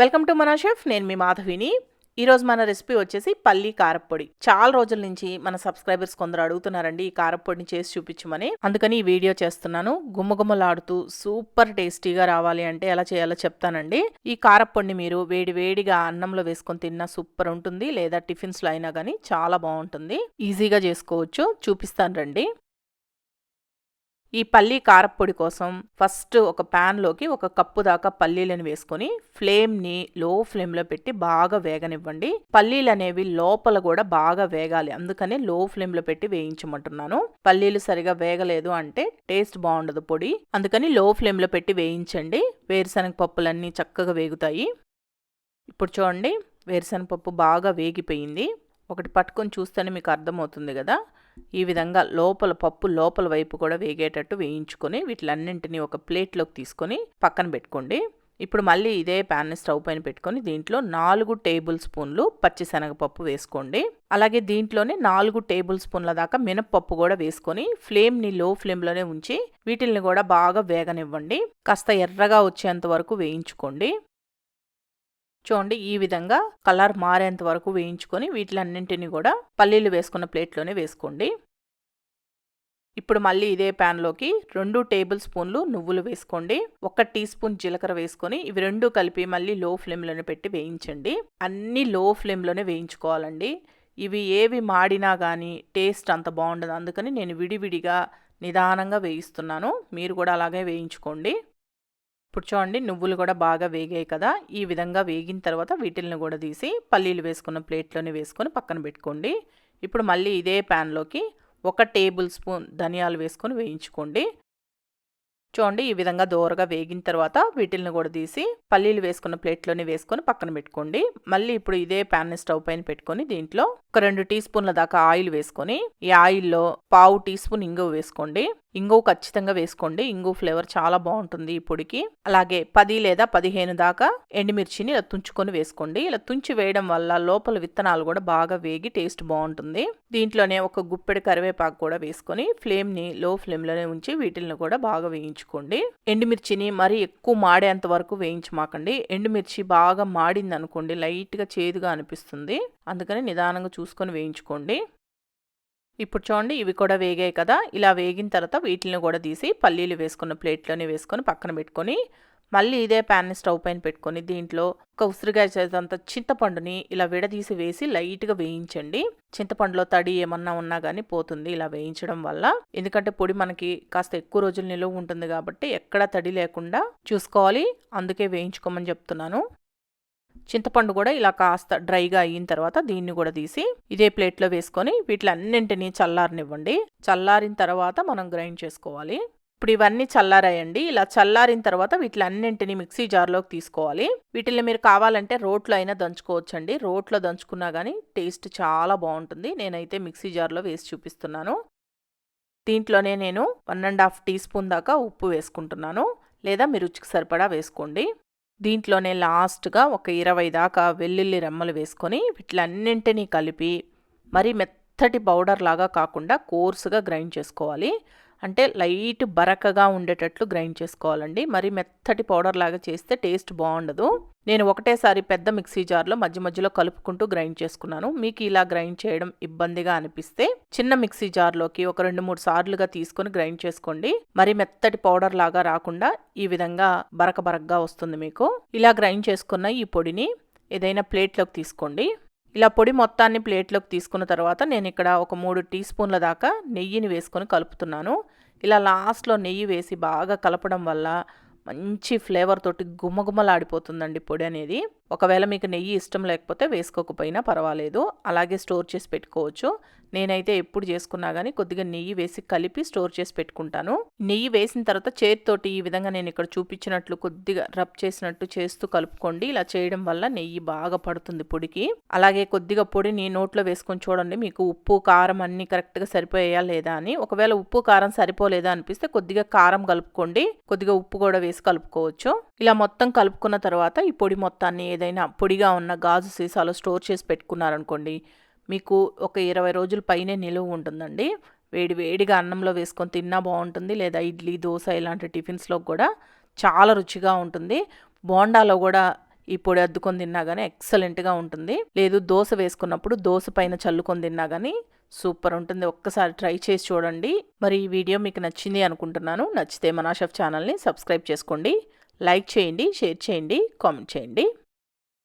Welcome to మన chef నేను మీ మాధవిని. ఈరోజు మన రెసిపీ వచ్చేసి పల్లి కారప్పొడి. చాలా రోజుల నుంచి మన సబ్స్క్రైబర్స్ కొందరు అడుగుతున్నారండి ఈ కారప్పొడిని చేసి చూపించమని. అందుకని ఈ వీడియో చేస్తున్నాను. గుమ్మగుమ్మలాడుతూ సూపర్ టేస్టీగా రావాలి అంటే ఎలా చేయాలో చెప్తానండి. ఈ కారప్పొడిని మీరు వేడి వేడిగా అన్నంలో వేసుకొని తిన్నా సూపర్ ఉంటుంది. లేదా టిఫిన్స్లో అయినా కానీ చాలా బాగుంటుంది. ఈజీగా చేసుకోవచ్చు. చూపిస్తాను రండి. ఈ పల్లీ కారప్పొడి కోసం ఫస్ట్ ఒక ప్యాన్లోకి ఒక కప్పు దాకా పల్లీలను వేసుకొని ఫ్లేమ్ని లో ఫ్లేమ్లో పెట్టి బాగా వేగనివ్వండి. పల్లీలు అనేవి లోపల కూడా బాగా వేగాలి. అందుకనే లో ఫ్లేమ్లో పెట్టి వేయించమంటున్నాను. పల్లీలు సరిగా వేగలేదు అంటే టేస్ట్ బాగుండదు పొడి. అందుకని లో ఫ్లేమ్లో పెట్టి వేయించండి. వేరుశనగ పప్పులన్నీ చక్కగా వేగుతాయి. ఇప్పుడు చూడండి వేరుశనగ పప్పు బాగా వేగిపోయింది. ఒకటి పట్టుకొని చూస్తేనే మీకు అర్థమవుతుంది కదా? ఈ విధంగా లోపల పప్పు లోపల వైపు కూడా వేగేటట్టు వేయించుకొని వీటిలన్నింటినీ ఒక ప్లేట్లోకి తీసుకొని పక్కన పెట్టుకోండి. ఇప్పుడు మళ్ళీ ఇదే ప్యాన్ని స్టవ్ పైన పెట్టుకొని దీంట్లో నాలుగు టేబుల్ స్పూన్లు పచ్చిశనగపప్పు వేసుకోండి. అలాగే దీంట్లోనే నాలుగు టేబుల్ స్పూన్ల దాకా మినప్పప్పు కూడా వేసుకొని ఫ్లేమ్ని లో ఫ్లేమ్లోనే ఉంచి వీటిల్ని కూడా బాగా వేగనివ్వండి. కాస్త ఎర్రగా వచ్చేంత వరకు వేయించుకోండి. చూడండి ఈ విధంగా కలర్ మారేంత వరకు వేయించుకొని వీటిలన్నింటినీ కూడా పల్లీలు వేసుకున్న ప్లేట్లోనే వేసుకోండి. ఇప్పుడు మళ్ళీ ఇదే ప్యాన్లోకి రెండు టేబుల్ స్పూన్లు నువ్వులు వేసుకోండి. ఒక టీ స్పూన్ జీలకర్ర వేసుకొని ఇవి రెండు కలిపి మళ్ళీ లో ఫ్లేమ్లోనే పెట్టి వేయించండి. అన్నీ లో ఫ్లేమ్లోనే వేయించుకోవాలండి. ఇవి ఏవి మాడినా కానీ టేస్ట్ అంత బాగుండదు. అందుకని నేను విడివిడిగా నిదానంగా వేయిస్తున్నాను. మీరు కూడా అలాగే వేయించుకోండి. ఇప్పుడు చూడండి నువ్వులు కూడా బాగా వేగాయి కదా. ఈ విధంగా వేగిన తర్వాత వీటిల్ని కూడా తీసి పల్లీలు వేసుకున్న ప్లేట్లోనే వేసుకొని పక్కన పెట్టుకోండి. ఇప్పుడు మళ్ళీ ఇదే ప్యాన్లోకి ఒక టేబుల్ స్పూన్ ధనియాలు వేసుకొని వేయించుకోండి. చూడండి ఈ విధంగా దోరగా వేగిన తర్వాత వీటిల్ని కూడా తీసి పల్లీలు వేసుకున్న ప్లేట్లోనే వేసుకొని పక్కన పెట్టుకోండి. మళ్ళీ ఇప్పుడు ఇదే ప్యాన్ని స్టవ్ పైన పెట్టుకొని దీంట్లో ఒక రెండు టీ స్పూన్ల దాకా ఆయిల్ వేసుకొని ఈ ఆయిల్లో పావు టీ స్పూన్ ఇంగువ వేసుకోండి. ఇంగు ఖచ్చితంగా వేసుకోండి. ఇంగు ఫ్లేవర్ చాలా బాగుంటుంది ఈ పొడికి. అలాగే పది లేదా పదిహేను దాకా ఎండుమిర్చిని ఇలా తుంచుకొని వేసుకోండి. ఇలా తుంచి వేయడం వల్ల లోపల విత్తనాలు కూడా బాగా వేగి టేస్ట్ బాగుంటుంది. దీంట్లోనే ఒక గుప్పెడు కరివేపాకు కూడా వేసుకొని ఫ్లేమ్ని లో ఫ్లేమ్లోనే ఉంచి వీటిని కూడా బాగా వేయించుకోండి. ఎండుమిర్చిని మరీ ఎక్కువ మాడేంత వరకు వేయించమాకండి. ఎండుమిర్చి బాగా మాడింది అనుకోండి లైట్గా చేదుగా అనిపిస్తుంది. అందుకని నిదానంగా చూసుకొని వేయించుకోండి. ఇప్పుడు చూడండి ఇవి కూడా వేగాయి కదా. ఇలా వేగిన తర్వాత వీటిని కూడా తీసి పల్లీలు వేసుకున్న ప్లేట్లోనే వేసుకొని పక్కన పెట్టుకొని మళ్ళీ ఇదే ప్యాన్ని స్టవ్ పైన పెట్టుకొని దీంట్లో ఒక ఉసిరికాయ చేసేంత చింతపండుని ఇలా విడదీసి వేసి లైట్గా వేయించండి. చింతపండులో తడి ఏమన్నా ఉన్నా కానీ పోతుంది ఇలా వేయించడం వల్ల. ఎందుకంటే పొడి మనకి కాస్త ఎక్కువ రోజులు నిలువ ఉంటుంది కాబట్టి ఎక్కడా తడి లేకుండా చూసుకోవాలి. అందుకే వేయించుకోమని చెప్తున్నాను. చింతపండు కూడా ఇలా కాస్త డ్రైగా అయిన తర్వాత దీన్ని కూడా తీసి ఇదే ప్లేట్లో వేసుకొని వీటిలన్నింటినీ చల్లారనివ్వండి. చల్లారిన తర్వాత మనం గ్రైండ్ చేసుకోవాలి. ఇప్పుడు ఇవన్నీ చల్లారాయండి. ఇలా చల్లారిన తర్వాత వీటిలన్నింటినీ మిక్సీ జార్లోకి తీసుకోవాలి. వీటిని మీరు కావాలంటే రోట్లో అయినా దంచుకోవచ్చండి. రోట్లో దంచుకున్నా కానీ టేస్ట్ చాలా బాగుంటుంది. నేనైతే మిక్సీ జార్లో వేసి చూపిస్తున్నాను. దీంట్లోనే నేను one and half teaspoon దాకా ఉప్పు వేసుకుంటున్నాను. లేదా మీ రుచికి సరిపడా వేసుకోండి. దీంట్లోనే లాస్ట్గా ఒక ఇరవై దాకా వెల్లుల్లి రెమ్మలు వేసుకొని వీటిలన్నింటినీ కలిపి మరీ మెత్తటి పౌడర్ లాగా కాకుండా కోర్సుగా గ్రైండ్ చేసుకోవాలి. అంటే లైట్ బరకగా ఉండేటట్లు గ్రైండ్ చేసుకోవాలండి. మరి మెత్తటి పౌడర్ లాగా చేస్తే టేస్ట్ బాగుండదు. నేను ఒకటేసారి పెద్ద మిక్సీ జార్లో మధ్య మధ్యలో కలుపుకుంటూ గ్రైండ్ చేసుకున్నాను. మీకు ఇలా గ్రైండ్ చేయడం ఇబ్బందిగా అనిపిస్తే చిన్న మిక్సీ జార్లోకి ఒక రెండు మూడు సార్లుగా తీసుకొని గ్రైండ్ చేసుకోండి. మరి మెత్తటి పౌడర్ లాగా రాకుండా ఈ విధంగా బరక బరకగా వస్తుంది మీకు. ఇలా గ్రైండ్ చేసుకున్న ఈ పొడిని ఏదైనా ప్లేట్లోకి తీసుకోండి. ఇలా పొడి మొత్తాన్ని ప్లేట్లోకి తీసుకున్న తర్వాత నేను ఇక్కడ ఒక మూడు టీ స్పూన్ల దాకా నెయ్యిని వేసుకొని కలుపుతున్నాను. ఇలా లాస్ట్లో నెయ్యి వేసి బాగా కలపడం వల్ల మంచి ఫ్లేవర్ తోటి గుమ్మగుమ్మలాడిపోతుందండి పొడి అనేది. ఒకవేళ మీకు నెయ్యి ఇష్టం లేకపోతే వేసుకోకపోయినా పర్వాలేదు. అలాగే స్టోర్ చేసి పెట్టుకోవచ్చు. నేనైతే ఎప్పుడు చేసుకున్నా కానీ కొద్దిగా నెయ్యి వేసి కలిపి స్టోర్ చేసి పెట్టుకుంటాను. నెయ్యి వేసిన తర్వాత చేతితోటి ఈ విధంగా నేను ఇక్కడ చూపించినట్లు కొద్దిగా రబ్ చేసినట్టు చేస్తూ కలుపుకోండి. ఇలా చేయడం వల్ల నెయ్యి బాగా పడుతుంది పొడికి. అలాగే కొద్దిగా పొడిని నోట్లో వేసుకొని చూడండి. మీకు ఉప్పు కారం అన్ని కరెక్ట్గా సరిపోయా లేదా అని. ఒకవేళ ఉప్పు కారం సరిపోలేదా అనిపిస్తే కొద్దిగా కారం కలుపుకోండి. కొద్దిగా ఉప్పు కూడా వేసి కలుపుకోవచ్చు. ఇలా మొత్తం కలుపుకున్న తర్వాత ఈ పొడి మొత్తాన్ని ఏదైనా పొడిగా ఉన్న గాజు సీసాలో స్టోర్ చేసి పెట్టుకున్నారనుకోండి మీకు ఒక ఇరవై రోజుల పైనే నిలువ ఉంటుందండి. వేడి వేడిగా అన్నంలో వేసుకొని తిన్నా బాగుంటుంది లేదా ఇడ్లీ దోశ ఇలాంటి టిఫిన్స్లో కూడా చాలా రుచిగా ఉంటుంది. బోండాలో కూడా ఈ పొడి అద్దుకొని తిన్నా కానీ ఎక్సలెంట్గా ఉంటుంది. లేదు దోశ వేసుకున్నప్పుడు దోశ పైన చల్లుకొని తిన్నా కానీ సూపర్ ఉంటుంది. ఒక్కసారి ట్రై చేసి చూడండి. మరి ఈ వీడియో మీకు నచ్చింది అనుకుంటున్నాను. నచ్చితే మనాషఫ్ ఛానల్ని సబ్స్క్రైబ్ చేసుకోండి. లైక్ చేయండి షేర్ చేయండి కామెంట్ చేయండి.